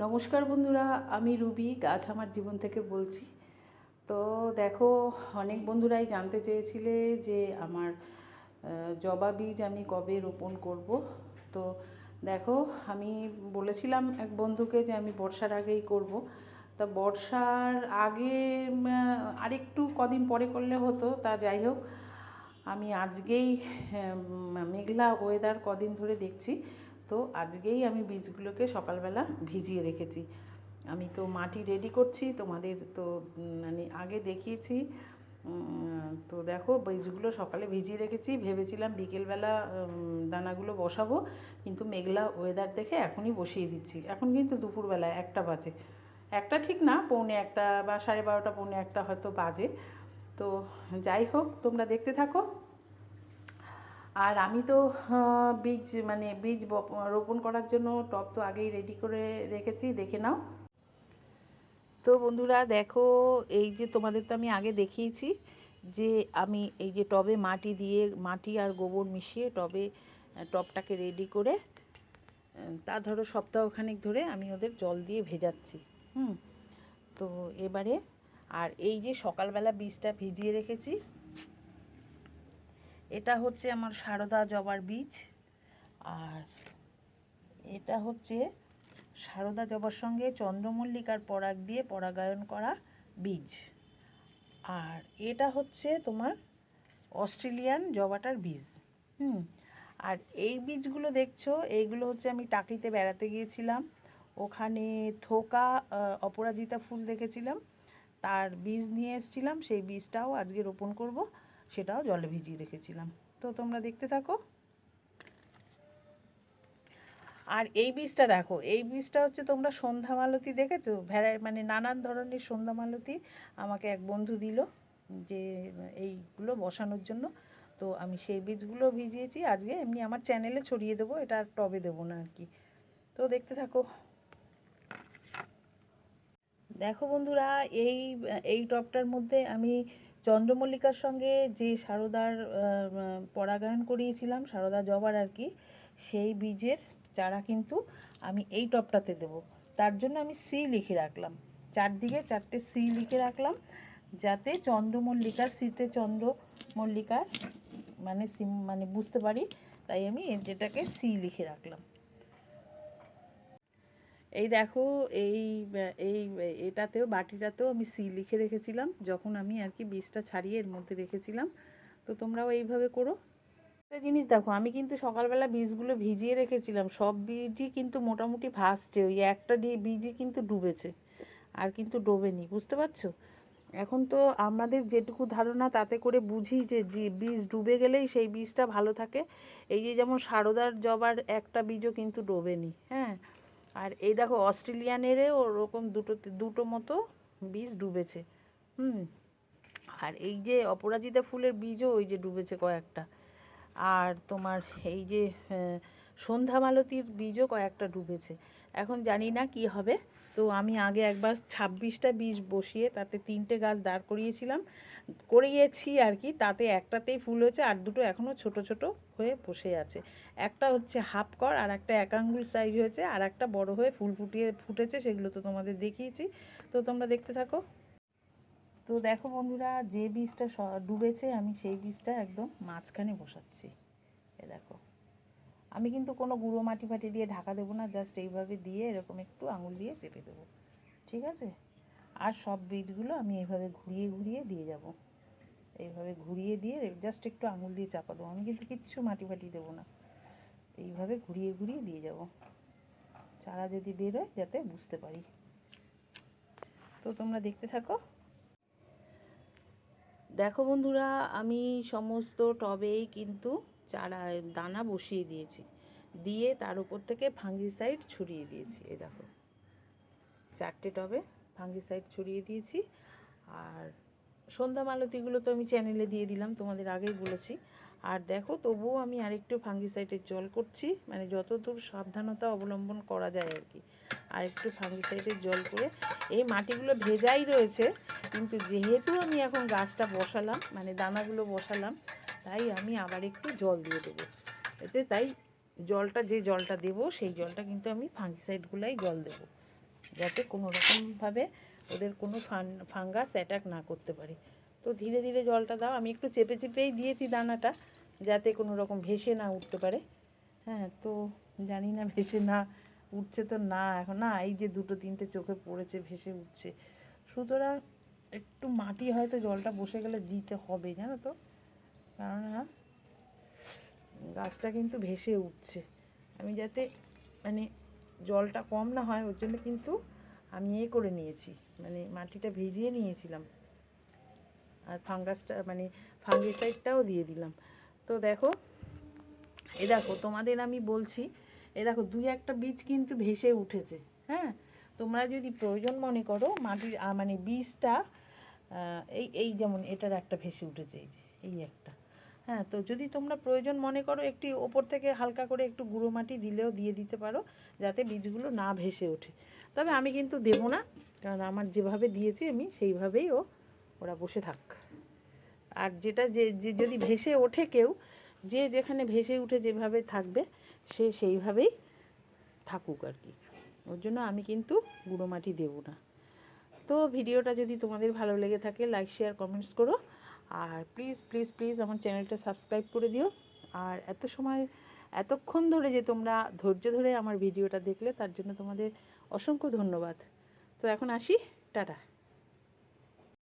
নমস্কার বন্ধুরা, আমি রুবি, গাছ আমার জীবন থেকে বলছি। তো দেখো, অনেক বন্ধুরাই জানতে চেয়েছিলে যে আমার জবা বীজ আমি কবে রোপণ করব। তো দেখো, আমি বলেছিলাম এক বন্ধুকে যে আমি বর্ষার আগেই করব। তা বর্ষার আগে আরেকটু কদিন পরে করলে হতো, তা যাই হোক, আমি আজকেই মেঘলা ওয়েদার কদিন ধরে দেখছি। তো আজকেই আমি বীজগুলোকে সকালবেলা ভিজিয়ে রেখেছি। আমি তো মাটি রেডি করছি, তোমাদের তো মানে আগে দেখিয়েছি। তো দেখো বীজগুলো সকালে ভিজিয়ে রেখেছি। ভেবেছিলাম বিকেলবেলা দানাগুলো বসাবো, কিন্তু মেঘলা ওয়েদার দেখে এখনই বসিয়ে দিচ্ছি। এখন কিন্তু দুপুরবেলা একটা বাজে। একটা ঠিক না, পৌনে একটা বা সাড়ে বারোটা, পৌনে একটা হয়তো বাজে। তো যাই হোক, তোমরা দেখতে থাকো। আর আমি তো বীজ মানে বীজ রোপণ করার জন্য টব তো আগেই রেডি করে রেখেছি দেখে নাও। তো বন্ধুরা দেখো এই যে তোমাদের তো আমি আগে দেখিয়েছি যে আমি এই যে টবে মাটি দিয়ে মাটি আর গোবর মিশিয়ে টবে আহ, টবটাকে রেডি করে তা ধরো সপ্তাহখানেক ধরে আমি ওদের জল দিয়ে ভেজাচ্ছি হুম। তো এবারে আর এই যে সকালবেলা বীজটা ভিজিয়ে রেখেছি এটা হচ্ছে আমার সারদা জবার বীজ, আর এটা হচ্ছে সারদা জবার সঙ্গে চন্দ্রমল্লিকার পরাগ দিয়ে পরাগায়ন করা বীজ। আর এটা হচ্ছে তোমার অস্ট্রেলিয়ান জবাটার বীজ। হুম, আর এই বীজগুলো দেখছ, এইগুলো হচ্ছে আমি টাকিতে বেড়াতে গিয়েছিলাম। ওখানে থোকা অপরাজিতা ফুল দেখেছিলাম। তার বীজ নিয়ে এসেছিলাম, সেই বীজটাও আজকে রোপণ করব। সেটাও জলে ভিজিয়ে রেখেছিলাম। তো তোমরা দেখতে থাকো। আর এই বীজটা দেখো, এই বীজটা হচ্ছে তোমরা সন্ধ্যা মালতী দেখেছ? ভ্যারাই মানে নানান ধরনের সন্ধ্যা মালতী আমাকে এক বন্ধু দিল যে এইগুলো বসানোর জন্য। তো আমি সেই বীজগুলো ভিজিয়েছি। আজকে এমনি আমার চ্যানেলে ছড়িয়ে দেবো, এটা আর টবে দেবো না আর কি। তো দেখতে থাকো। দেখো বন্ধুরা, এই এই টবটার মধ্যে আমি চন্দ্রমল্লিকার সঙ্গে যে সারদার পরাগায়ন করিয়েছিলাম, সারদা জবার আর কি, সেই বীজের চারা কিন্তু আমি এই টবটাতে দেবো। তার জন্য আমি সি লিখে রাখলাম। চারদিকে চারটে সি লিখে রাখলাম, যাতে চন্দ্রমল্লিকা শীতে চন্দ্রমল্লিকার মানে মানে বুঝতে পারি, তাই আমি যেটাকে সি লিখে রাখলাম। এই দেখো, এই এই, এটাতেও, বাটিটাতেও আমি সি লিখে রেখেছিলাম। যখন আমি আর কি বীজটা ছাড়িয়ে এর মধ্যে রেখেছিলাম। তো তোমরাও এইভাবে করো। একটা জিনিস দেখো, আমি কিন্তু সকালবেলা বীজগুলো ভিজিয়ে রেখেছিলাম। সব বীজই কিন্তু মোটামুটি ভাসছে। ওই একটা বীজই কিন্তু ডুবেছে। আর কিন্তু ডোবেনি, বুঝতে পারছ? এখন তো আমাদের যেটুকু ধারণা, তাতে করে বুঝি যে বীজ ডুবে গেলেই সেই বীজটা ভালো থাকে। এই যে যেমন সারদার জবার একটা বীজও কিন্তু ডোবেনি হ্যাঁ? আর এই দেখো অস্ট্রেলিয়ানেরে ওরকম দুটো দুটো মতো বীজ ডুবেছে। হুম, আর এই যে অপরাজিতা ফুলের বীজও ওই যে ডুবেছে কয়েকটা। আর তোমার এই যে আহ, সন্ধ্যা মালতীর বীজও কয়েকটা ডুবেছে। এখন জানি না কি হবে। তো আমি আগে একবার ছাব্বিশটা বীজ বসিয়ে তাতে তিনটে গাছ দাঁড় করিয়েছিলাম। করিয়েছি আর কি তাতে একটাতেই ফুল হয়েছে আর দুটো এখনও ছোট ছোট হয়ে বসে আছে। একটা হচ্ছে হাফ কর আর একটা এক আঙ্গুল সাইজ হয়েছে আর একটা বড় হয়ে ফুল ফুটিয়ে ফুটেছে সেগুলো তো তোমাদের দেখিয়েছি। তো তোমরা দেখতে থাকো। তো দেখো বন্ধুরা যে বীজটা ডুবেছে আমি সেই বীজটা একদম মাঝখানে বসাচ্ছি। এ দেখো। আমি কিন্তু কোনো গুঁড়ো মাটি ফাটি দিয়ে ঢাকা দেবো না জাস্ট এইভাবে দিয়ে এরকম একটু আঙুল দিয়ে চেপে দেবো। ঠিক আছে? আর সব বীজগুলো আমি এইভাবে ঘুরিয়ে ঘুরিয়ে দিয়ে যাব। এইভাবে ঘুরিয়ে দিয়ে জাস্ট একটু আঙুল দিয়ে চাপা দেবো। আমি কিন্তু কিচ্ছু মাটি ফাটি দেবো না। এইভাবে ঘুরিয়ে ঘুরিয়ে দিয়ে যাব। চারা যদি বেরোয় যাতে বুঝতে পারি। তো তোমরা দেখতে থাকো। দেখো বন্ধুরা, আমি সমস্ত টবেই কিন্তু চারা, দানা বসিয়ে দিয়েছি। দিয়ে তার উপর থেকে ফাঙ্গিসাইড ছড়িয়ে দিয়েছি, এই দেখো। চারটে টবে ফাঙ্গিসাইড ছড়িয়ে দিয়েছি। আর সন্ধ্যা মালতিগুলো তো আমি চ্যানেলে দিয়ে দিলাম, তোমাদের আগেই বলেছি। আর দেখো, তবুও আমি আরেকটু ফাঙ্গিসাইডের জল করছি মানে যতদূর সাবধানতা অবলম্বন করা যায় আর কি। আর একটু ফাঙ্গিসাইডের জল করে, এই মাটিগুলো ভেজাই রয়েছে, কিন্তু যেহেতু আমি এখন গাছটা বসালাম মানে দানাগুলো বসালাম তাই আমি আবার একটু জল দিয়ে দেবো। এতে তাই জলটা, যে জলটা দেবো, সেই জলটা কিন্তু আমি ফাঙ্গিসাইডগুলাই জল দেবো। যাতে কোনো রকমভাবে ওদের কোনো ফান, ফাঙ্গাস অ্যাটাক না করতে পারে। তো ধীরে ধীরে জলটা দাও। আমি একটু চেপে চেপেই দিয়েছি দানাটা, যাতে কোনো রকম ভেসে না উঠতে পারে। হ্যাঁ তো জানি না ভেসে না উঠছে তো না, এখন না এই যে দুটো তিনটে চোখে পড়েছে, ভেসে উঠছে। সুতরাং একটু মাটি হয়তো জলটা বসে গেলে দিতে হবে, জানো তো? কেননা গাছটা কিন্তু ভেসে উঠছে। আমি যাতে মানে জলটা কম না হয়, ওর জন্য কিন্তু আমি এ করে নিয়েছি। মানে মাটিটা ভিজিয়ে নিয়েছিলাম। আর ফাঙ্গাসটা মানে ফাঙ্গিসাইডটাও দিয়ে দিলাম। তো দেখো, এ দেখো, তোমাদের আমি বলছি, এ দেখো, দুই একটা বীজ কিন্তু ভেসে উঠেছে হ্যাঁ? তোমরা যদি প্রয়োজন মনে করো, মাটির মানে বীজটা এই এই যেমন এটার একটা ভেসে উঠেছে, এই যে, এই একটা। হ্যাঁ তো যদি তোমরা প্রয়োজন মনে করো একটি ওপর থেকে হালকা করে একটু গুঁড়ো মাটি দিলেও দিয়ে দিতে পারো, যাতে বীজগুলো না ভেসে ওঠে। তবে আমি কিন্তু দেবো না, কারণ আমার যেভাবে দিয়েছি আমি সেইভাবেই ও, ওরা বসে থাক। আর যেটা যে যদি ভেসে ওঠে কেউ, যে যেখানে ভেসে উঠে যেভাবে থাকবে, সে সেইভাবেই থাকুক আর কি। ওর জন্য আমি কিন্তু গুঁড়ো মাটি দেবো না। তো ভিডিওটা যদি তোমাদের ভালো লেগে থাকে লাইক শেয়ার কমেন্টস করো। আর প্লিজ প্লিজ প্লিজ আমার চ্যানেলটা সাবস্ক্রাইব করে দিও। আর এত সময়, এতক্ষণ ধরে যে তোমরা ধৈর্য ধরে আমার ভিডিওটা দেখলে, তার জন্য তোমাদের অসংখ্য ধন্যবাদ। তো এখন আসি, টাটা।